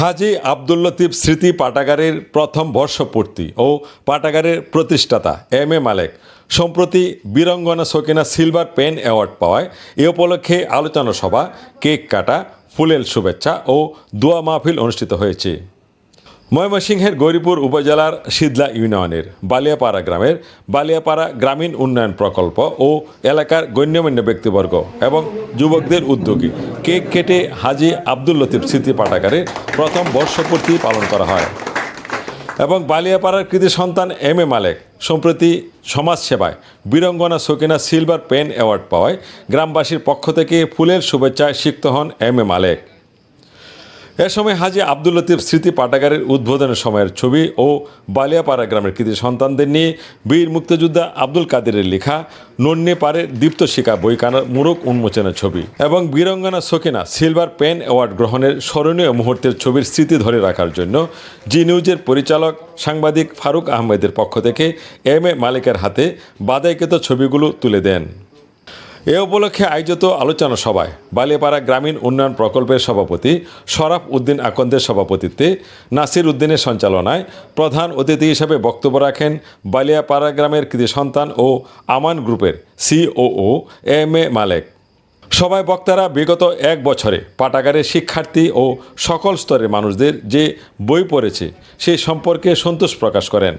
হাজি আব্দুল লতিফ স্মৃতি পাঠাগারের প্রথম বর্ষপূর্তি ও পাঠাগারের প্রতিষ্ঠাতা এম এ মালেক। সম্প্রতি বীরঙ্গনা সকিনা সিলভার পেন অ্যাওয়ার্ড পাওয়ায় এ উপলক্ষে আলোচনা সভা, কেক কাটা, ফুলেল শুভেচ্ছা ও দোয়া মাহফিল অনুষ্ঠিত হয়েছে। ময়মনসিংহের গৌরীপুর উপজেলার সিদলা ইউনিয়নের বালিয়াপাড়া গ্রামের বালিয়াপাড়া গ্রামীণ উন্নয়ন প্রকল্প ও এলাকার গণ্যমান্য ব্যক্তিবর্গ এবং যুবকদের উদ্যোগে কেক কেটে হাজি আব্দুল লতিফ স্মৃতি পাঠাগারে প্রথম বর্ষপূর্তি পালন করা হয়। এবং বালিয়াপাড়ার কৃতি সন্তান এম এ মালেক সম্প্রতি সমাজসেবায় বীরঙ্গনা সকিনা সিলভার পেন অ্যাওয়ার্ড পাওয়ায় গ্রামবাসীর পক্ষ থেকে ফুলের শুভেচ্ছায় সিক্ত হন এম এ মালেক। এ সময় হাজি আব্দুল লতিফ স্মৃতি পাঠাগারের উদ্বোধনের সময়ের ছবি ও বালিয়াপাড়া গ্রামের কৃতি সন্তানদের নিয়ে বীর মুক্তিযোদ্ধা আব্দুল কাদেরের লেখা নন্যে পাড়ের দীপ্ত শিকা বইকানার মুরক উন্মোচনের ছবি এবং বীরঙ্গনা সকিনা সিলভার পেন অ্যাওয়ার্ড গ্রহণের স্মরণীয় মুহূর্তের ছবির স্মৃতি ধরে রাখার জন্য জি নিউজের পরিচালক সাংবাদিক ফারুক আহমেদের পক্ষ থেকে এম এ মালিকের হাতে বাদাইকৃত ছবিগুলো তুলে দেন। এ উপলক্ষে আয়োজিত আলোচনা সভায় বালিয়াপাড়া গ্রামীণ উন্নয়ন প্রকল্পের সভাপতি শরাফ উদ্দিন আকন্দের সভাপতিত্বে নাসির উদ্দিনের সঞ্চালনায় প্রধান অতিথি হিসেবে বক্তব্য রাখেন বালিয়াপাড়া গ্রামের কৃতি সন্তান ও আমান গ্রুপের সিওও এম এ মালেক। সবাই বক্তারা বিগত এক বছরে পাঠাগারের শিক্ষার্থী ও সকল স্তরের মানুষদের যে বই পড়েছে সেই সম্পর্কে সন্তোষ প্রকাশ করেন।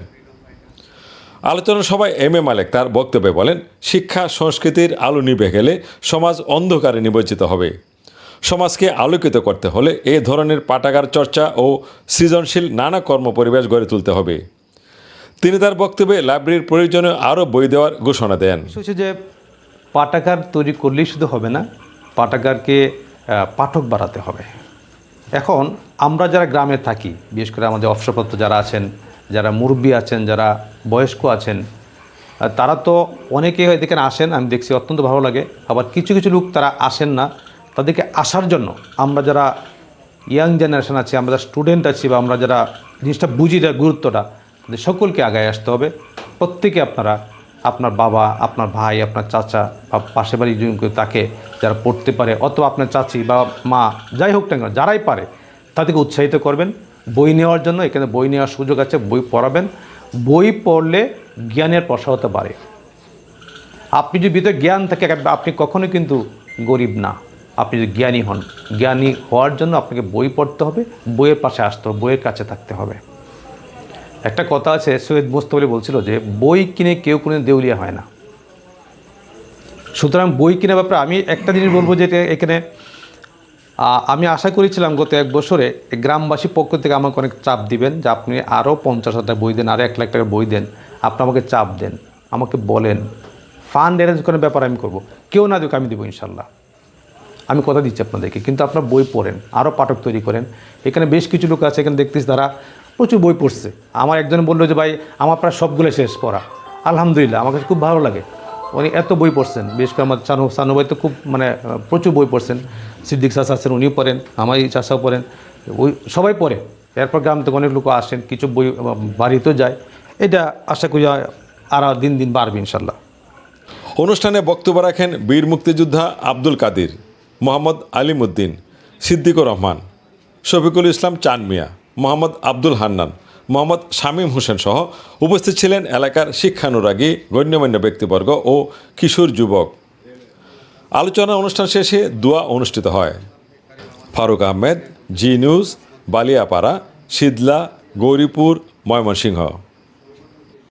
আলোচনা সভায় এম এ মালেক তার বক্তব্যে বলেন শিক্ষা সংস্কৃতির আলো নিভে গেলে সমাজ অন্ধকারে নিবজ্জিত হবে। সমাজকে আলোকিত করতে হলে এ ধরনের পাঠাগার চর্চা ও সৃজনশীল নানা কর্মপরিবেশ গড়ে তুলতে হবে। তিনি তার বক্তব্যে লাইব্রেরির প্রয়োজনে আরও বই দেওয়ার ঘোষণা দেন। যে পাঠাগার তৈরি করলেই শুধু হবে না পাঠাগারকে আহ, পাঠক বাড়াতে হবে। এখন আমরা যারা গ্রামে থাকি বিশেষ করে আমাদের অবসরপ্রাপ্ত যারা আছেন যারা মুরব্বী আছেন, যারা বয়স্ক আছেন তারা তো অনেকে এদিকে আসেন, আমি দেখছি অত্যন্ত ভালো লাগে। আবার কিছু কিছু লোক তারা আসেন না। তাদেরকে আসার জন্য আমরা যারা ইয়াং জেনারেশন আছি, আমরা যারা স্টুডেন্ট আছি বা আমরা যারা জিনিসটা বুঝি যার গুরুত্বটা তাদের সকলকে আগায় আসতে হবে। প্রত্যেকে আপনারা, আপনার বাবা, আপনার ভাই, আপনার চাচা বা পাশে বাড়ি একজন কেউ তাকে যারা পড়তে পারে, অথবা আপনার চাচি বা মা, যাই হোক না যারাই পারে, তাদেরকে উৎসাহিত করবেন। বই নেওয়ার জন্য, এখানে বই নেওয়ার সুযোগ আছে, বই পড়াবেন। বই পড়লে জ্ঞানের প্রসার হতে পারে। আপনি যদি ভিতরে জ্ঞান থাকে, আপনি কখনোই কিন্তু গরিব না। আপনি যদি জ্ঞানী হন, জ্ঞানী হওয়ার জন্য আপনাকে বই পড়তে হবে, বইয়ের পাশে আসতে হবে, বইয়ের কাছে থাকতে হবে। একটা কথা আছে, সৈয়দ মোস্তফলি বলছিল যে, বই কিনে কেউ কোনো দেউলিয়া হয় না। সুতরাং বই কেনার ব্যাপারে আমি একটা জিনিস বলব যে এখানে আমি আশা করেছিলাম গত এক বছরে গ্রামবাসী পক্ষ থেকে আমাকে অনেক চাপ দিবেন যে আপনি আরও পঞ্চাশ হাজার বই দেন, আরও এক লাখ টাকার বই দেন। আপনি আমাকে চাপ দেন, আমাকে বলেন। ফান্ড অ্যারেঞ্জ করার ব্যাপার আমি করব। কেউ না দেখ আমি দেবো ইনশাল্লাহ। আমি কথা দিচ্ছি আপনাদেরকে, কিন্তু আপনার বই পড়েন, আরও পাঠক তৈরি করেন। এখানে বেশ কিছু লোক আছে, এখানে দেখতেছি তারা প্রচুর বই পড়ছে। আমার একজন বলল যে, ভাই, আমার প্রায় সবগুলো শেষ, পড়া। আলহামদুলিল্লাহ, আমার কাছে খুব ভালো লাগে। উনি এত বই পড়ছেন, বিশেষ করে আমার চানু চানু ভাই তো খুব মানে প্রচুর বই পড়ছেন। সিদ্দিক চাষা আছেন, উনিও পড়েন আমার এই চাষাও পড়েন। ওই সবাই পড়ে। এরপর গ্রাম থেকে অনেক লোক আসেন, কিছু বই, বাড়িতেও যায়। এটা আশা করি আর দিন দিন বাড়বে ইনশাল্লাহ। অনুষ্ঠানে বক্তব্য রাখেন বীর মুক্তিযোদ্ধা আব্দুল কাদির, মোহাম্মদ আলিমুদ্দিন, সিদ্দিকুর রহমান, শফিকুল ইসলাম চান মিয়া মোহাম্মদ আব্দুল হান্নান, মোহাম্মদ শামীম হোসেন সহ উপস্থিত ছিলেন এলাকার শিক্ষানুরাগী, গণ্যমান্য ব্যক্তিবর্গ ও কিশোর যুবক। আলোচনা অনুষ্ঠান শেষে দোয়া অনুষ্ঠিত হয়। Faruk Ahmed Zee News Baliyapara Shidla Gauripur Mymensingh.